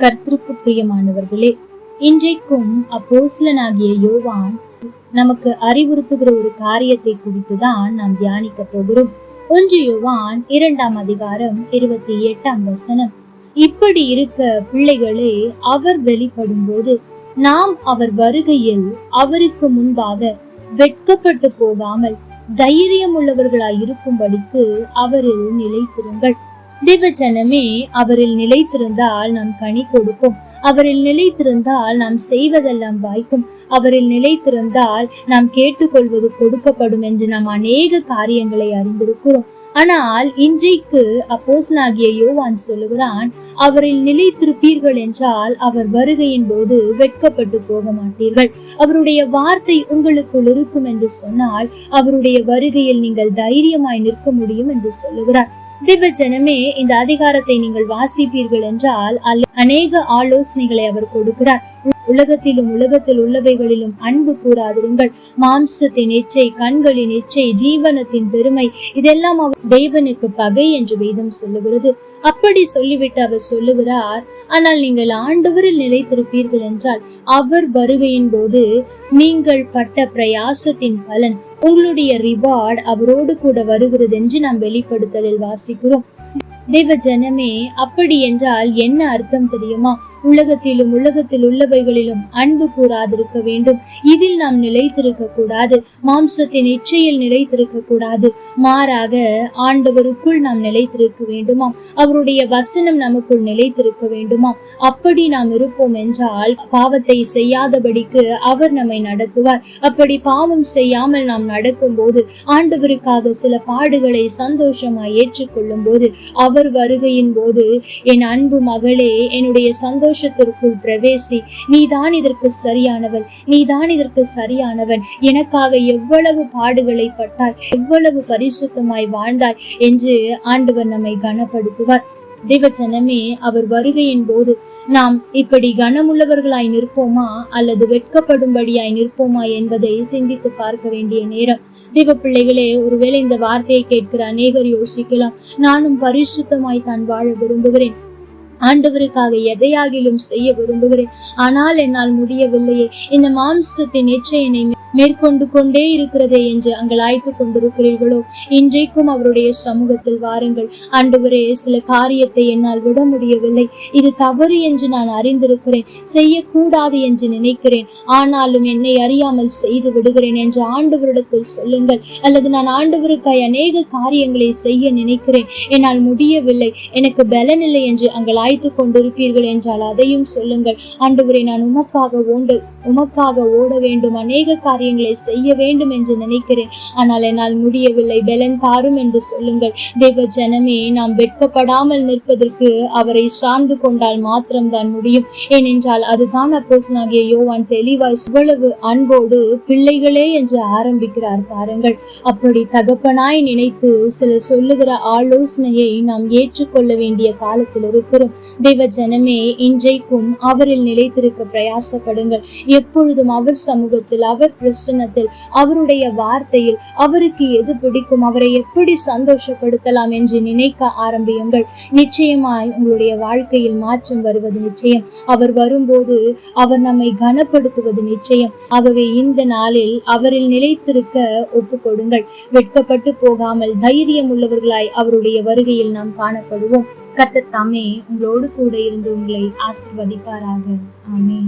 கர்த்தருக்கு பிரியமானவர்களே இன்றைக்கும் அப்போஸ்லனாகிய யோவான் நமக்கு அறிவுறுத்துகிற ஒரு காரியத்தை குறித்து தான் நாம் தியானிக்க போகிறோம். ஒன்று யோவான் இரண்டாம் அதிகாரம் இருபத்தி எட்டாம் வசனம். இப்படி இருக்க பிள்ளைகளே அவர் வெளிப்படும் போது நாம் அவர் வருகையில் அவருக்கு முன்பாக வெட்கப்பட்டு போகாமல் தைரியம் உள்ளவர்களாய் இருக்கும்படிக்கு அவரில் நிலைத்திருங்கள். தேவஜனமே அவரில் நிலைத்திருந்தால் நாம் கனி கொடுக்கும் அவரில் நிலைத்திருந்தால் நாம் செய்வதெல்லாம் வாய்க்கும். அவரில் நிலைத்திருந்தால் நாம் கேட்டுக்கொள்வது கொடுக்கப்படும் என்று நாம் அநேக காரியங்களை அறிந்திருக்கிறோம். ஆனால் இன்றைக்கு அப்போஸ்னாகிய யோவான் சொல்லுகிறான் அவரில் நிலைத்திருப்பீர்கள் என்றால் அவர் வருகையின் போது வெட்கப்பட்டு போக மாட்டீர்கள் அவருடைய வார்த்தை உங்களுக்குள் இருக்கும் என்று சொன்னால் அவருடைய வருகையில் நீங்கள் தைரியமாய் நிற்க முடியும் என்று சொல்லுகிறார். திவ்ய இந்த அதிகாரத்தை நீங்கள் வாசிப்பீர்கள் என்றால் அநேக ஆலோசனைகளை அவர் கொடுக்கிறார். உலகத்திலும் உலகத்தில் உள்ளவைகளிலும் அன்பு கூறாதிருங்கள். மாம்சத்தின் எச்சை கண்களின் எச்சை ஜீவனத்தின் பெருமை இதெல்லாம் அவர் தேவனுக்கு பகை என்று வேதம் சொல்லுகிறது. அப்படி சொல்லிவிட்டு அவர் சொல்லுகிறார் ஆனால் நீங்கள் ஆண்டவரில் நிலைத்திருப்பீர்கள் என்றால் அவர் வருகையின் போது நீங்கள் பட்ட பிரயாசத்தின் பலன் உங்களுடைய ரிவார்ட் அவரோடு கூட வருகிறது என்று நாம் வெளிப்படுத்தலில் வாசிக்கிறோம். தெய்வ ஜனமே அப்படி என்றால் என்ன அர்த்தம் தெரியுமா? உலகத்திலும் உலகத்தில் உள்ளவைகளிலும் அன்பு கூறாதிருக்க வேண்டும். இதில் நாம் நிலைத்திருக்க கூடாது மாம்சத்தின் இச்சையில் நிலைத்திருக்க கூடாது மாறாக ஆண்டவருக்குள் நாம் நிலைத்திருக்க வேண்டுமாம். அவருடைய வசனம் நமக்குள் நிலைத்திருக்க வேண்டுமாம். அப்படி நாம் இருப்போம் என்றால் பாவத்தை செய்யாதபடிக்கு அவர் நம்மை நடத்துவார். அப்படி பாவம் செய்யாமல் நாம் நடக்கும் போது ஆண்டவருக்காக சில பாடுகளை சந்தோஷமாய் ஏற்றுக்கொள்ளும் போது அவர் வருகையின் போது என் அன்பு மகளே என்னுடைய சந்தோஷம் சந்தோஷத்திற்குள் பிரவேசி நீதான் இதற்கு சரியானவள் நீதான் இதற்கு சரியானவன். எனக்காக எவ்வளவு பாடுகளை பட்டாய் எவ்வளவு பரிசுத்தமாய் வாழ்ந்தாய் என்று ஆண்டவர் நம்மை கனப்படுத்துவார். தேவச்சனமே அவர் வருகையின் போது நாம் இப்படி கனமுள்ளவர்களாய் நிற்போமா? அல்லது வெட்கப்படும்படியாய் நிற்போமா? என்பதை சிந்தித்து பார்க்க வேண்டிய நேரம். தேவ பிள்ளைகளே ஒருவேளை இந்த வார்த்தையை கேட்கிற அநேகர் யோசிக்கலாம். நானும் பரிசுத்தமாய் தான் வாழ விரும்புகிறேன். ஆண்டவருக்காக எதையாகிலும் செய்ய விரும்புகிறேன். ஆனால் என்னால் முடியவில்லையே. இந்த மாம்சத்தின் எச்சை என்னை மேற்கொண்டு கொண்டே இருக்கிறதே என்று அங்கலாய்த்து கொண்டிருக்கிறீர்களோ இன்றைக்கும் அவருடைய சமூகத்தில் வாருங்கள். ஆண்டவரே சில காரியத்தை என்னால் விட முடியவில்லை. இது தவறு என்று நான் அறிந்திருக்கிறேன். செய்யக்கூடாது என்று நினைக்கிறேன். ஆனாலும் என்னை அறியாமல் செய்து விடுகிறேன் என்று ஆண்டவரிடத்தில் சொல்லுங்கள். அல்லது நான் ஆண்டவருக்காய் அநேக காரியங்களை செய்ய நினைக்கிறேன். என்னால் முடியவில்லை. எனக்கு பலன் இல்லை என்று அங்கலாய்த்து கொண்டிருப்பீர்கள் என்றால் அதையும் சொல்லுங்கள். ஆண்டவரே நான் உமக்காக ஓண்டு உமக்காக ஓட வேண்டும். அநேக காரியங்களை செய்ய வேண்டும் என்று நினைக்கிறேன். ஆனால் என்னால் முடியவில்லை. பலன் தாரும் என்று சொல்லுங்கள். தேவ ஜனமே நாம் வெட்கப்படாமல் நிற்பதற்கு அவரை சார்ந்து கொண்டால் மாத்திரம்தான் முடியும். ஏனென்றால் அதுதான் அப்போசனாகிய யோவான் தெளிவாய் இவ்வளவு அன்போடு பிள்ளைகளே என்று ஆரம்பிக்கிறார் பாருங்கள். அப்படி தகப்பனாய் நினைத்து சிலர் சொல்லுகிற ஆலோசனையை நாம் ஏற்றுக்கொள்ள வேண்டிய காலத்தில் இருக்கிறோம். தேவ ஜனமே இன்றைக்கும் அவரில் நிலைத்திருக்க பிரயாசப்படுங்கள். எப்பொழுதும் அவர் சமூகத்தில் அவர் பிரசன்னத்தில் அவருடைய வார்த்தையில் அவருக்கு எது பிடிக்கும் அவரை எப்படி சந்தோஷப்படுத்தலாம் என்று நினைக்க ஆரம்பியுங்கள். நிச்சயமாய் உங்களுடைய வாழ்க்கையில் மாற்றம் வருவது நிச்சயம். அவர் வரும்போது அவர் நம்மை கனப்படுத்துவது நிச்சயம். ஆகவே இந்த நாளில் அவரில் நிலைத்திருக்க ஒப்பு கொடுங்கள் வெட்கப்பட்டு போகாமல் தைரியம் உள்ளவர்களாய் அவருடைய வருகையில் நாம் காணப்படுவோம். கத்த தாமே உங்களோடு கூட இருந்து உங்களை ஆசிர்வதிப்பாராக. ஆமே